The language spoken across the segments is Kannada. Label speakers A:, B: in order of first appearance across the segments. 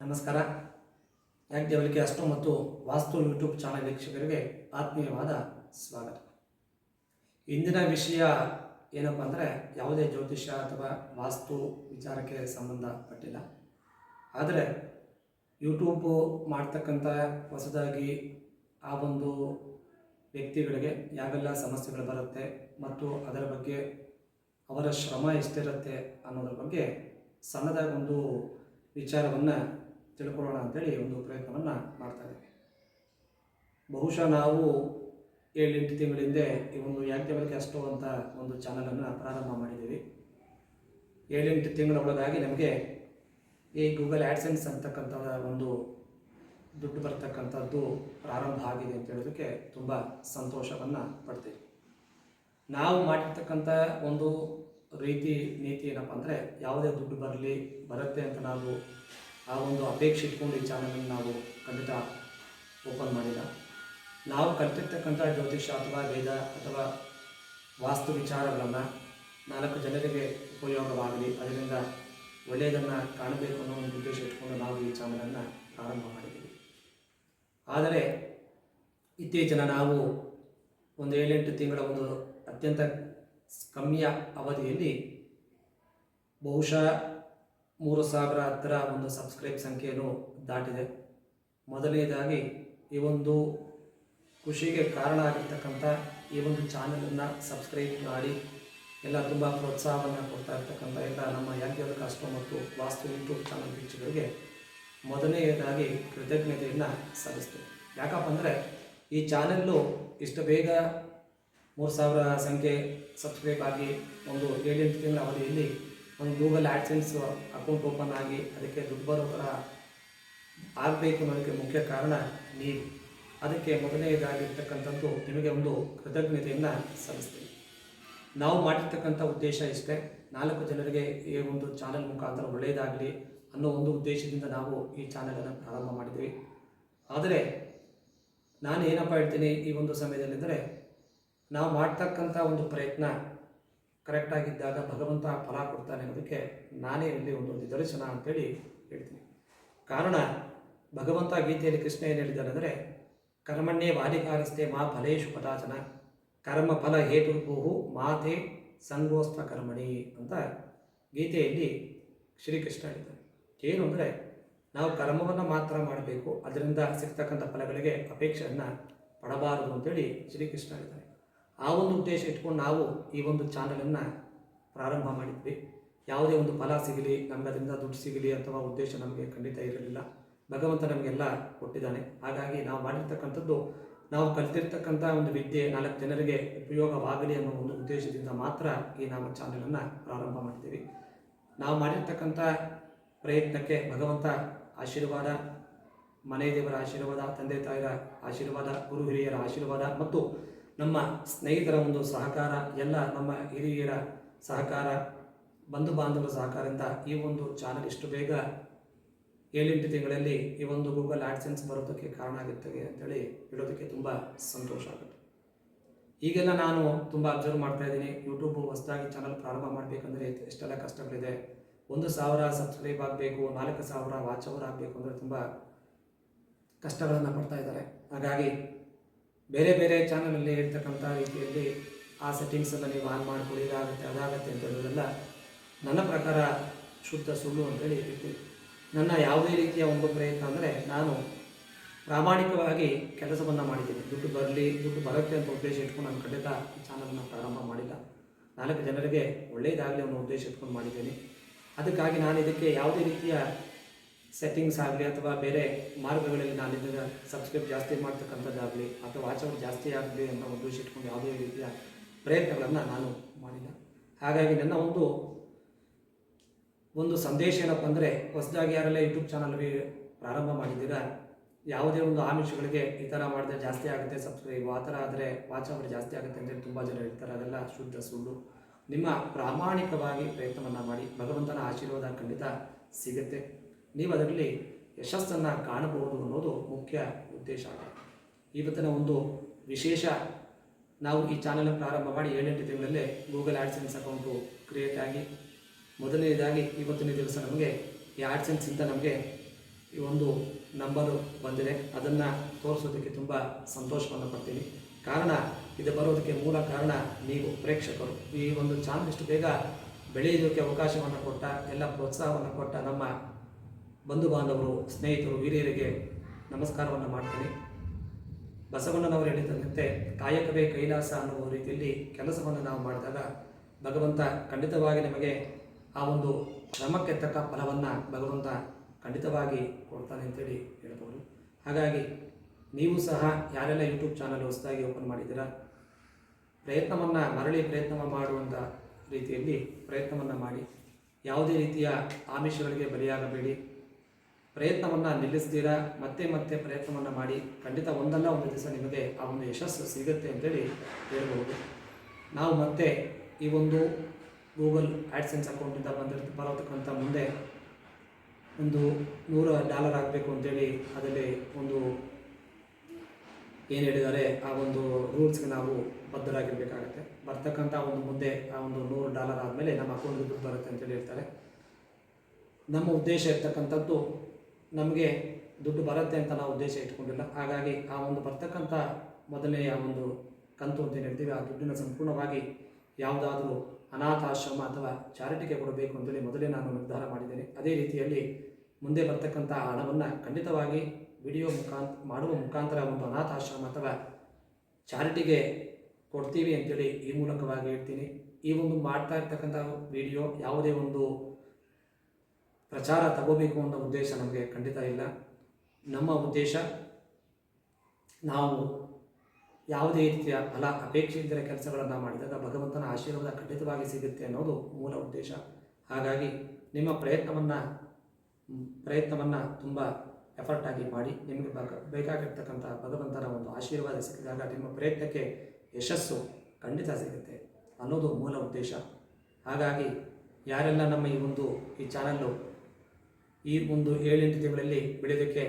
A: ನಮಸ್ಕಾರ. ಯಾಜ್ಞವಲಿಕೆ ಅಷ್ಟು ಮತ್ತು ವಾಸ್ತು ಯೂಟ್ಯೂಬ್ ಚಾನಲ್ ವೀಕ್ಷಕರಿಗೆ ಆತ್ಮೀಯವಾದ ಸ್ವಾಗತ. ಇಂದಿನ ವಿಷಯ ಏನಪ್ಪ ಅಂದರೆ ಯಾವುದೇ ಜ್ಯೋತಿಷ್ಯ ಅಥವಾ ವಾಸ್ತು ವಿಚಾರಕ್ಕೆ ಸಂಬಂಧಪಟ್ಟಿಲ್ಲ. ಆದರೆ ಯೂಟ್ಯೂಬ್ ಮಾಡ್ತಕ್ಕಂಥ ಹೊಸದಾಗಿ ಆ ಒಂದು ವ್ಯಕ್ತಿಗಳಿಗೆ ಯಾವೆಲ್ಲ ಸಮಸ್ಯೆಗಳು ಬರುತ್ತೆ ಮತ್ತು ಅದರ ಬಗ್ಗೆ ಅವರ ಶ್ರಮ ಎಷ್ಟಿರುತ್ತೆ ಅನ್ನೋದ್ರ ಬಗ್ಗೆ ಸಣ್ಣದಾಗಿ ಒಂದು ವಿಚಾರವನ್ನು ತಿಳ್ಕೊಳ್ಳೋಣ ಅಂತೇಳಿ ಒಂದು ಪ್ರಯತ್ನವನ್ನು ಮಾಡ್ತಾ ಇದ್ದೀವಿ. ಬಹುಶಃ ನಾವು ಏಳೆಂಟು ತಿಂಗಳ ಹಿಂದೆ ಈ ಒಂದು ಯಾಕೆ ಅಷ್ಟು ಅಂತ ಒಂದು ಚಾನಲನ್ನು ಪ್ರಾರಂಭ ಮಾಡಿದ್ದೀವಿ. ಏಳೆಂಟು ತಿಂಗಳ ಒಳಗಾಗಿ ನಮಗೆ ಈ ಗೂಗಲ್ ಆ್ಯಡ್ಸೆನ್ಸ್ ಅಂತಕ್ಕಂಥ ಒಂದು ದುಡ್ಡು ಬರ್ತಕ್ಕಂಥದ್ದು ಪ್ರಾರಂಭ ಆಗಿದೆ ಅಂತ ಹೇಳೋದಕ್ಕೆ ತುಂಬ ಸಂತೋಷವನ್ನು ಪಡ್ತೀವಿ. ನಾವು ಮಾಡಿರ್ತಕ್ಕಂಥ ಒಂದು ರೀತಿ ನೀತಿ ಏನಪ್ಪ ಅಂದರೆ ಯಾವುದೇ ದುಡ್ಡು ಬರಲಿ, ಬರುತ್ತೆ ಅಂತ ನಾವು ಆ ಒಂದು ಅಪೇಕ್ಷೆ ಇಟ್ಕೊಂಡು ಈ ಚಾನಲನ್ನು ನಾವು ಖಂಡಿತ ಓಪನ್ ಮಾಡಿಲ್ಲ. ನಾವು ಕಲ್ತಿರ್ತಕ್ಕಂಥ ಜ್ಯೋತಿಷ ಅಥವಾ ವೇದ ಅಥವಾ ವಾಸ್ತು ವಿಚಾರಗಳನ್ನು ನಾಲ್ಕು ಜನರಿಗೆ ಉಪಯೋಗವಾಗಲಿ, ಅದರಿಂದ ಒಳ್ಳೆಯದನ್ನು ಕಾಣಬೇಕು ಅನ್ನೋ ಒಂದು ಉದ್ದೇಶ ಇಟ್ಕೊಂಡು ನಾವು ಈ ಚಾನಲನ್ನು ಪ್ರಾರಂಭ ಮಾಡಿದ್ದೀವಿ. ಆದರೆ ಇತ್ತೀಚಿನ ನಾವು ಒಂದು ಏಳೆಂಟು ತಿಂಗಳ ಒಂದು ಅತ್ಯಂತ ಕಮ್ಮಿಯ ಅವಧಿಯಲ್ಲಿ ಬಹುಶಃ ಮೂರು ಸಾವಿರ ಹತ್ತಿರ ಒಂದು ಸಬ್ಸ್ಕ್ರೈಬ್ ಸಂಖ್ಯೆಯನ್ನು ದಾಟಿದೆ. ಮೊದಲನೇದಾಗಿ, ಈ ಒಂದು ಖುಷಿಗೆ ಕಾರಣ ಆಗಿರ್ತಕ್ಕಂಥ ಈ ಒಂದು ಚಾನಲನ್ನು ಸಬ್ಸ್ಕ್ರೈಬ್ ಮಾಡಿ. ಎಲ್ಲ ತುಂಬ ಪ್ರೋತ್ಸಾಹವನ್ನು ಕೊಡ್ತಾ ಇರ್ತಕ್ಕಂಥ ಎಲ್ಲ ನಮ್ಮ ಯಾಜ್ಞದ ಕಷ್ಟ ಮತ್ತು ವಾಸ್ತು ಯೂಟ್ಯೂಬ್ ಚಾನಲ್ ವೀಕ್ಷಕರಿಗೆ ಮೊದಲನೆಯದಾಗಿ ಕೃತಜ್ಞತೆಯನ್ನು ಸಲ್ಲಿಸ್ತೀವಿ ಯಾಕಪ್ಪ ಅಂದರೆ, ಈ ಚಾನೆಲ್ಲು ಇಷ್ಟು ಬೇಗ ಮೂರು ಸಾವಿರ ಸಂಖ್ಯೆ ಸಬ್ಸ್ಕ್ರೈಬ್ ಆಗಿ ಒಂದು ಏಳೆಂಟು ತಿಂಗಳ ಅವಧಿಯಲ್ಲಿ ಒಂದು ಗೂಗಲ್ ಆ್ಯಡ್ಸೆನ್ಸ್ ಅಕೌಂಟ್ ಓಪನ್ ಆಗಿ ಅದಕ್ಕೆ ದುಡ್ಡು ಥರ ಆಗಬೇಕು ಅನ್ನೋದಕ್ಕೆ ಮುಖ್ಯ ಕಾರಣ ನೀವು ಅದಕ್ಕೆ ಮೊದಲನೇದಾಗಿರ್ತಕ್ಕಂಥದ್ದು ನಿಮಗೆ ಒಂದು ಕೃತಜ್ಞತೆಯನ್ನು ಸಲ್ಲಿಸ್ತೀನಿ. ನಾವು ಮಾಡಿರ್ತಕ್ಕಂಥ ಉದ್ದೇಶ ಇಷ್ಟೇ. ನಾಲ್ಕು ಜನರಿಗೆ ಈ ಒಂದು ಚಾನಲ್ ಮುಖಾಂತರ ಒಳ್ಳೆಯದಾಗಲಿ ಅನ್ನೋ ಒಂದು ಉದ್ದೇಶದಿಂದ ನಾವು ಈ ಚಾನಲನ್ನು ಪ್ರಾರಂಭ ಮಾಡಿದ್ವಿ ಆದರೆ ನಾನು ಏನಪ್ಪ ಹೇಳ್ತೀನಿ ಈ ಒಂದು ಸಮಯದಲ್ಲಿದ್ದರೆ ನಾವು ಮಾಡ್ತಕ್ಕಂಥ ಒಂದು ಪ್ರಯತ್ನ ಕರೆಕ್ಟಾಗಿದ್ದಾಗ ಭಗವಂತ ಫಲ ಕೊಡ್ತಾನೆ ಅನ್ನೋದಕ್ಕೆ ನಾನೇ ಇಲ್ಲಿ ಒಂದು ನಿದರ್ಶನ ಅಂತೇಳಿ ಹೇಳ್ತೀನಿ. ಕಾರಣ ಭಗವಂತ ಗೀತೆಯಲ್ಲಿ ಕೃಷ್ಣ ಏನು ಹೇಳಿದ್ದಾನೆ ಅಂದರೆ, ಕರ್ಮಣ್ಯೇ ಬಾಲಿಕಾರಸ್ತೆ ಮಾ ಫಲೇಶು ಪದಾಚನ, ಕರ್ಮ ಫಲ ಹೇತುಭೂಹು ಮಾತೆ ಸಂಗೋಸ್ತ ಕರ್ಮಣಿ ಅಂತ ಗೀತೆಯಲ್ಲಿ ಶ್ರೀಕೃಷ್ಣ ಹೇಳಿದ್ದಾನೆ. ಏನು ಅಂದರೆ, ನಾವು ಕರ್ಮವನ್ನು ಮಾತ್ರ ಮಾಡಬೇಕು, ಅದರಿಂದ ಸಿಗ್ತಕ್ಕಂಥ ಫಲಗಳಿಗೆ ಅಪೇಕ್ಷೆಯನ್ನು ಪಡಬಾರದು ಅಂತೇಳಿ ಶ್ರೀಕೃಷ್ಣ ಹೇಳಿದ್ದಾನೆ ಆ ಒಂದು ಉದ್ದೇಶ ಇಟ್ಕೊಂಡು ನಾವು ಈ ಒಂದು ಚಾನಲನ್ನು ಪ್ರಾರಂಭ ಮಾಡಿದ್ವಿ. ಯಾವುದೇ ಒಂದು ಫಲ ಸಿಗಲಿ ನಮಗೆ ದುಡ್ಡು ಸಿಗಲಿ ಅಥವಾ ಉದ್ದೇಶ ನಮಗೆ ಖಂಡಿತ ಇರಲಿಲ್ಲ. ಭಗವಂತ ನಮಗೆಲ್ಲ ಕೊಟ್ಟಿದ್ದಾನೆ. ಹಾಗಾಗಿ ನಾವು ಮಾಡಿರ್ತಕ್ಕಂಥದ್ದು, ನಾವು ಕಲಿತಿರ್ತಕ್ಕಂಥ ಒಂದು ವಿದ್ಯೆ ನಾಲ್ಕು ಜನರಿಗೆ ಉಪಯೋಗವಾಗಲಿ ಅನ್ನೋ ಒಂದು ಉದ್ದೇಶದಿಂದ ಮಾತ್ರ ಈ ನಾವು ಚಾನಲನ್ನು ಪ್ರಾರಂಭ ಮಾಡ್ತೀವಿ ನಾವು ಮಾಡಿರ್ತಕ್ಕಂಥ ಪ್ರಯತ್ನಕ್ಕೆ ಭಗವಂತ ಆಶೀರ್ವಾದ ಮನೆ ದೇವರ ಆಶೀರ್ವಾದ, ತಂದೆ ತಾಯಿಯರ ಆಶೀರ್ವಾದ, ಗುರು ಹಿರಿಯರ ಆಶೀರ್ವಾದ ಮತ್ತು ನಮ್ಮ ಸ್ನೇಹಿತರ ಒಂದು ಸಹಕಾರ, ಎಲ್ಲ ನಮ್ಮ ಹಿರಿಯರ ಸಹಕಾರ, ಬಂಧು ಬಾಂಧವರ ಸಹಕಾರದಿಂದ ಈ ಒಂದು ಚಾನಲ್ ಇಷ್ಟು ಬೇಗ ಏಳೆಂಟು ತಿಂಗಳಲ್ಲಿ ಈ ಒಂದು ಗೂಗಲ್ ಆಡ್ಸೆನ್ಸ್ ಬರೋದಕ್ಕೆ ಕಾರಣ ಆಗುತ್ತದೆ ಅಂತೇಳಿ ಹೇಳೋದಕ್ಕೆ ತುಂಬ ಸಂತೋಷ ಆಗುತ್ತೆ. ಈಗೆಲ್ಲ ನಾನು ತುಂಬ ಅಬ್ಸರ್ವ್ ಮಾಡ್ತಾ ಇದ್ದೀನಿ. ಯೂಟ್ಯೂಬ್ ಹೊಸದಾಗಿ ಚಾನಲ್ ಪ್ರಾರಂಭ ಮಾಡಬೇಕಂದ್ರೆ ಎಷ್ಟೆಲ್ಲ ಕಷ್ಟಗಳಿದೆ. ಒಂದು ಸಾವಿರ ಸಬ್ಸ್ಕ್ರೈಬ್ ಆಗಬೇಕು, ನಾಲ್ಕು ಸಾವಿರ ವಾಚ್ ಅವರ್ ಆಗಬೇಕು ಅಂದರೆ ತುಂಬ ಕಷ್ಟಗಳನ್ನು ಪಡ್ತಾ ಇದ್ದಾರೆ. ಹಾಗಾಗಿ ಬೇರೆ ಬೇರೆ ಚಾನಲಲ್ಲಿ ಇರ್ತಕ್ಕಂಥ ರೀತಿಯಲ್ಲಿ ಆ ಸೆಟ್ಟಿಂಗ್ಸನ್ನು ನೀವು ಆನ್ ಮಾಡಿಕೊಡಿ ಇದಾಗುತ್ತೆ, ಅದಾಗುತ್ತೆ ಅಂತ ಹೇಳೋದೆಲ್ಲ. ನನ್ನ ಪ್ರಕಾರ ಶುದ್ಧ ಸುಳ್ಳು ಅಂತೇಳಿ ಹೇಳ್ತೀನಿ. ನನ್ನ ಯಾವುದೇ ರೀತಿಯ ಒಂದು ಪ್ರಯತ್ನ ಅಂದರೆ ನಾನು ಪ್ರಾಮಾಣಿಕವಾಗಿ ಕೆಲಸವನ್ನು ಮಾಡಿದ್ದೀನಿ. ದುಡ್ಡು ಬರಲಿ, ದುಡ್ಡು ಬರುತ್ತೆ ಅಂತ ಉದ್ದೇಶ ಇಟ್ಕೊಂಡು ನಾನು ಖಂಡಿತ ಈ ಚಾನಲನ್ನು ಪ್ರಾರಂಭ ಮಾಡಿಲ್ಲ. ನಾಲ್ಕು ಜನರಿಗೆ ಒಳ್ಳೆಯದಾಗಲಿ ಅನ್ನೋ ಉದ್ದೇಶ ಇಟ್ಕೊಂಡು ಮಾಡಿದ್ದೀನಿ. ಅದಕ್ಕಾಗಿ ನಾನು ಇದಕ್ಕೆ ಯಾವುದೇ ರೀತಿಯ ಸೆಟ್ಟಿಂಗ್ಸ್ ಆಗಲಿ ಅಥವಾ ಬೇರೆ ಮಾರ್ಗಗಳಲ್ಲಿ ನಾನು ಇದನ್ನು ಸಬ್ಸ್ಕ್ರೈಬ್ ಜಾಸ್ತಿ ಮಾಡ್ತಕ್ಕಂಥದ್ದಾಗಲಿ ಅಥವಾ ವಾಚ್ ಅವರ್ ಜಾಸ್ತಿ ಆಗಲಿ ಅಂತ ಉದ್ದೇಶ ಇಟ್ಕೊಂಡು ಯಾವುದೇ ರೀತಿಯ ಪ್ರಯತ್ನಗಳನ್ನು ನಾನು ಮಾಡಿಲ್ಲ. ಹಾಗಾಗಿ ನನ್ನ ಒಂದು ಒಂದು ಸಂದೇಶ ಏನಪ್ಪ ಅಂದರೆ ಹೊಸದಾಗಿ ಯಾರೆಲ್ಲ ಯೂಟ್ಯೂಬ್ ಚಾನಲ್ ಪ್ರಾರಂಭ ಮಾಡಿದ್ದೀರಾ, ಯಾವುದೇ ಒಂದು ಆಮಿಷಗಳಿಗೆ ಈ ಥರ ಮಾಡಿದ್ರೆ ಜಾಸ್ತಿ ಆಗುತ್ತೆ ಸಬ್ಸ್ಕ್ರೈಬ್ ಆ ಥರ ಆದರೆ ವಾಚ್ ಜಾಸ್ತಿ ಆಗುತ್ತೆ ಅಂದರೆ ತುಂಬ ಜನ ಹೇಳ್ತಾರೆ. ಅದೆಲ್ಲ ಶುದ್ಧ ಸುಳ್ಳು. ನಿಮ್ಮ ಪ್ರಾಮಾಣಿಕವಾಗಿ ಪ್ರಯತ್ನವನ್ನು ಮಾಡಿ ಭಗವಂತನ ಆಶೀರ್ವಾದ ಖಂಡಿತ ಸಿಗುತ್ತೆ. ನೀವು ಅದರಲ್ಲಿ ಯಶಸ್ಸನ್ನು ಕಾಣಬಹುದು ಅನ್ನೋದು ಮುಖ್ಯ ಉದ್ದೇಶ ಆಗಿದೆ. ಇವತ್ತಿನ ಒಂದು ವಿಶೇಷ ನಾವು ಈ ಚಾನಲ್ ಪ್ರಾರಂಭ ಮಾಡಿ ಏಳೆಂಟು ತಿಂಗಳಲ್ಲೇ ಗೂಗಲ್ ಆ್ಯಡ್ಸೆನ್ಸ್ ಅಕೌಂಟು ಕ್ರಿಯೇಟ್ ಆಗಿ, ಮೊದಲನೇದಾಗಿ ಇವತ್ತಿನ ದಿವಸ ನಮಗೆ ಈ ಆ್ಯಡ್ಸೆನ್ಸಿಂದ ನಮಗೆ ಈ ಒಂದು ನಂಬರು ಬಂದಿದೆ. ಅದನ್ನು ತೋರಿಸೋದಕ್ಕೆ ತುಂಬ ಸಂತೋಷವನ್ನು ಪಡ್ತೀನಿ. ಕಾರಣ, ಇದು ಬರೋದಕ್ಕೆ ಮೂಲ ಕಾರಣ ನೀವು, ಪ್ರೇಕ್ಷಕರು. ಈ ಒಂದು ಚಾನಲ್ ಇಷ್ಟು ಬೇಗ ಬೆಳೆಯೋದಕ್ಕೆ ಅವಕಾಶವನ್ನು ಕೊಟ್ಟ, ಎಲ್ಲ ಪ್ರೋತ್ಸಾಹವನ್ನು ಕೊಟ್ಟ ನಮ್ಮ ಬಂಧು ಬಾಂಧವರು ಸ್ನೇಹಿತರು, ಹಿರಿಯರಿಗೆ ನಮಸ್ಕಾರವನ್ನು ಮಾಡ್ತೀನಿ. ಬಸವಣ್ಣನವರು ಹೇಳಿದಂತೆ ಕಾಯಕವೇ ಕೈಲಾಸ ಅನ್ನುವ ರೀತಿಯಲ್ಲಿ ಕೆಲಸವನ್ನು ನಾವು ಮಾಡಿದಾಗ ಭಗವಂತ ಖಂಡಿತವಾಗಿ ನಮಗೆ ಆ ಒಂದು ಶ್ರಮಕ್ಕೆ ತಕ್ಕ ಫಲವನ್ನು ಭಗವಂತ ಖಂಡಿತವಾಗಿ ಕೊಡ್ತಾನೆ ಅಂತೇಳಿ ಹೇಳ್ಬೋದು. ಹಾಗಾಗಿ ನೀವು ಸಹ ಯಾರೆಲ್ಲ ಯೂಟ್ಯೂಬ್ ಚಾನಲ್ ಹೊಸದಾಗಿ ಓಪನ್ ಮಾಡಿದ್ದೀರಾ, ಪ್ರಯತ್ನವನ್ನು, ಮರಳಿ ಪ್ರಯತ್ನ ಮಾಡುವಂಥ ರೀತಿಯಲ್ಲಿ ಪ್ರಯತ್ನವನ್ನು ಮಾಡಿ. ಯಾವುದೇ ರೀತಿಯ ಆಮಿಷಗಳಿಗೆ ಬಲಿಯಾಗಬೇಡಿ. ಪ್ರಯತ್ನವನ್ನು ನಿಲ್ಲಿಸ್ತೀರಾ? ಮತ್ತೆ ಮತ್ತೆ ಪ್ರಯತ್ನವನ್ನು ಮಾಡಿ ಖಂಡಿತ ಒಂದಲ್ಲ ಒಂದು ದಿವಸ ನಿಮಗೆ ಆ ಒಂದು ಯಶಸ್ಸು ಸಿಗುತ್ತೆ ಅಂತೇಳಿ ಹೇಳ್ಬೋದು. ನಾವು ಮತ್ತೆ ಈ ಒಂದು ಗೂಗಲ್ ಆ್ಯಡ್ಸೆನ್ಸ್ ಅಕೌಂಟಿಂದ ಬಂದಿರ್ತ, ಬರೋದಕ್ಕಂತ ಮುಂದೆ ಒಂದು ನೂರ ಡಾಲರ್ ಆಗಬೇಕು ಅಂತೇಳಿ ಅದರಲ್ಲಿ ಒಂದು ಏನು ಹೇಳಿದ್ದಾರೆ? ಆ ಒಂದು ರೂಲ್ಸ್ಗೆ ನಾವು ಬದ್ಧರಾಗಿರಬೇಕಾಗತ್ತೆ. ಬರ್ತಕ್ಕಂಥ ಒಂದು ಮುಂದೆ ಆ ಒಂದು ನೂರು ಡಾಲರ್ ಆದಮೇಲೆ ನಮ್ಮ ಅಕೌಂಟ್ಗೆ ದುಡ್ಡು ಬರುತ್ತೆ ಅಂತೇಳಿ ಹೇಳ್ತಾರೆ. ನಮ್ಮ ಉದ್ದೇಶ ಇರ್ತಕ್ಕಂಥದ್ದು ನಮಗೆ ದುಡ್ಡು ಬರುತ್ತೆ ಅಂತ ನಾವು ಉದ್ದೇಶ ಇಟ್ಕೊಂಡಿಲ್ಲ. ಹಾಗಾಗಿ ಆ ಒಂದು ಬರ್ತಕ್ಕಂಥ ಮೊದಲೇ ಆ ಒಂದು ಕಂತು ಅಂತ ಹೇಳ್ತೀವಿ, ಆ ದುಡ್ಡನ್ನು ಸಂಪೂರ್ಣವಾಗಿ ಯಾವುದಾದ್ರೂ ಅನಾಥಾಶ್ರಮ ಅಥವಾ ಚಾರಿಟಿಗೆ ಕೊಡಬೇಕು ಅಂತೇಳಿ ಮೊದಲೇ ನಾನು ನಿರ್ಧಾರ ಮಾಡಿದ್ದೇನೆ. ಅದೇ ರೀತಿಯಲ್ಲಿ ಮುಂದೆ ಬರ್ತಕ್ಕಂಥ ಹಣವನ್ನು ಖಂಡಿತವಾಗಿ ವಿಡಿಯೋ ಮುಖಾಂತ, ಮಾಡುವ ಮುಖಾಂತರ ಒಂದು ಅನಾಥಾಶ್ರಮ ಅಥವಾ ಚಾರಿಟಿಗೆ ಕೊಡ್ತೀವಿ ಅಂತೇಳಿ ಈ ಮೂಲಕವಾಗಿ ಹೇಳ್ತೀನಿ. ಈ ಒಂದು ಮಾಡ್ತಾ ಇರ್ತಕ್ಕಂಥ ವಿಡಿಯೋ ಯಾವುದೇ ಒಂದು ಪ್ರಚಾರ ತಗೋಬೇಕು ಅನ್ನೋ ಉದ್ದೇಶ ನಮಗೆ ಖಂಡಿತ ಇಲ್ಲ. ನಮ್ಮ ಉದ್ದೇಶ ನಾವು ಯಾವುದೇ ರೀತಿಯ ಫಲ ಅಪೇಕ್ಷೆ ಇದ್ದರೆ ಕೆಲಸಗಳನ್ನು ಮಾಡಿದಾಗ ಭಗವಂತನ ಆಶೀರ್ವಾದ ಖಂಡಿತವಾಗಿ ಸಿಗುತ್ತೆ ಅನ್ನೋದು ಮೂಲ ಉದ್ದೇಶ. ಹಾಗಾಗಿ ನಿಮ್ಮ ಪ್ರಯತ್ನವನ್ನು ಪ್ರಯತ್ನವನ್ನು ತುಂಬ ಎಫರ್ಟಾಗಿ ಮಾಡಿ, ನಿಮಗೆ ಬೇಕಾಗಿರ್ತಕ್ಕಂಥ ಭಗವಂತನ ಒಂದು ಆಶೀರ್ವಾದ ಸಿಕ್ಕಿದಾಗ ನಿಮ್ಮ ಪ್ರಯತ್ನಕ್ಕೆ ಯಶಸ್ಸು ಖಂಡಿತ ಸಿಗುತ್ತೆ ಅನ್ನೋದು ಮೂಲ ಉದ್ದೇಶ. ಹಾಗಾಗಿ ಯಾರೆಲ್ಲ ನಮ್ಮ ಈ ಒಂದು, ಈ ಚಾನಲ್ಲು ಈ ಒಂದು ಏಳೆಂಟು ತಿಂಗಳಲ್ಲಿ ಬೆಳೆಯೋದಕ್ಕೆ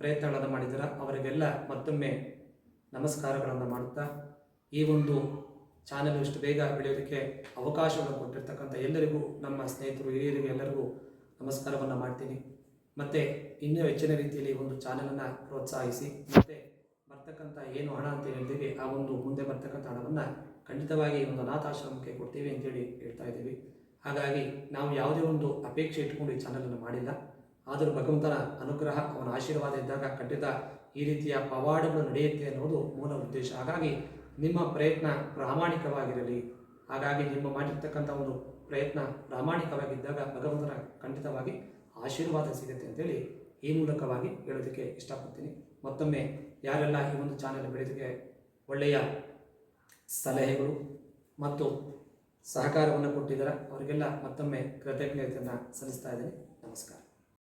A: ಪ್ರಯತ್ನಗಳನ್ನು ಮಾಡಿದ್ದೀರ? ಅವರಿಗೆಲ್ಲ ಮತ್ತೊಮ್ಮೆ ನಮಸ್ಕಾರಗಳನ್ನು ಮಾಡುತ್ತಾ, ಈ ಒಂದು ಚಾನೆಲ್ ಇಷ್ಟು ಬೇಗ ಬೆಳೆಯೋದಕ್ಕೆ ಅವಕಾಶವನ್ನು ಕೊಟ್ಟಿರ್ತಕ್ಕಂಥ ಎಲ್ಲರಿಗೂ, ನಮ್ಮ ಸ್ನೇಹಿತರು, ಹಿರಿಯರಿಗೆ ಎಲ್ಲರಿಗೂ ನಮಸ್ಕಾರವನ್ನು ಮಾಡ್ತೀನಿ. ಮತ್ತು ಇನ್ನೂ ಹೆಚ್ಚಿನ ರೀತಿಯಲ್ಲಿ ಒಂದು ಚಾನಲನ್ನು ಪ್ರೋತ್ಸಾಹಿಸಿ, ಮತ್ತು ಬರ್ತಕ್ಕಂಥ ಏನು ಹಣ ಅಂತ ಹೇಳ್ತೀವಿ ಆ ಒಂದು ಮುಂದೆ ಬರ್ತಕ್ಕಂಥ ಹಣವನ್ನು ಖಂಡಿತವಾಗಿ ಒಂದು ಅನಾಥಾಶ್ರಮಕ್ಕೆ ಕೊಡ್ತೀವಿ ಅಂತೇಳಿ ಹೇಳ್ತಾ ಇದ್ದೀವಿ. ಹಾಗಾಗಿ ನಾವು ಯಾವುದೇ ಒಂದು ಅಪೇಕ್ಷೆ ಇಟ್ಕೊಂಡು ಈ ಚಾನಲನ್ನು ಮಾಡಿಲ್ಲ. ಆದರೂ ಭಗವಂತನ ಅನುಗ್ರಹ, ಅವನ ಆಶೀರ್ವಾದ ಇದ್ದಾಗ ಖಂಡಿತ ಈ ರೀತಿಯ ಪವಾಡಗಳು ನಡೆಯುತ್ತೆ ಅನ್ನೋದು ಮೂಲ ಉದ್ದೇಶ. ಹಾಗಾಗಿ ನಿಮ್ಮ ಪ್ರಯತ್ನ ಪ್ರಾಮಾಣಿಕವಾಗಿರಲಿ. ಹಾಗಾಗಿ ನಿಮ್ಮ ಮಾಡಿರ್ತಕ್ಕಂಥ ಒಂದು ಪ್ರಯತ್ನ ಪ್ರಾಮಾಣಿಕವಾಗಿದ್ದಾಗ ಭಗವಂತನ ಖಂಡಿತವಾಗಿ ಆಶೀರ್ವಾದ ಸಿಗುತ್ತೆ ಅಂತೇಳಿ ಈ ಮೂಲಕವಾಗಿ ಹೇಳೋದಕ್ಕೆ ಇಷ್ಟಪಡ್ತೀನಿ. ಮತ್ತೊಮ್ಮೆ ಯಾರೆಲ್ಲ ಈ ಒಂದು ಚಾನೆಲ್ ಬೆಳೆಯೋದಕ್ಕೆ ಒಳ್ಳೆಯ ಸಲಹೆಗಳು ಮತ್ತು ಸಹಕಾರವನ್ನು ಕೊಟ್ಟಿದ್ದಾರೆ. ಅವರಿಗೆಲ್ಲ ಮತ್ತೊಮ್ಮೆ ಕೃತಜ್ಞತೆಯನ್ನು ಸಲ್ಲಿಸ್ತಾ ಇದ್ದೀನಿ. ನಮಸ್ಕಾರ.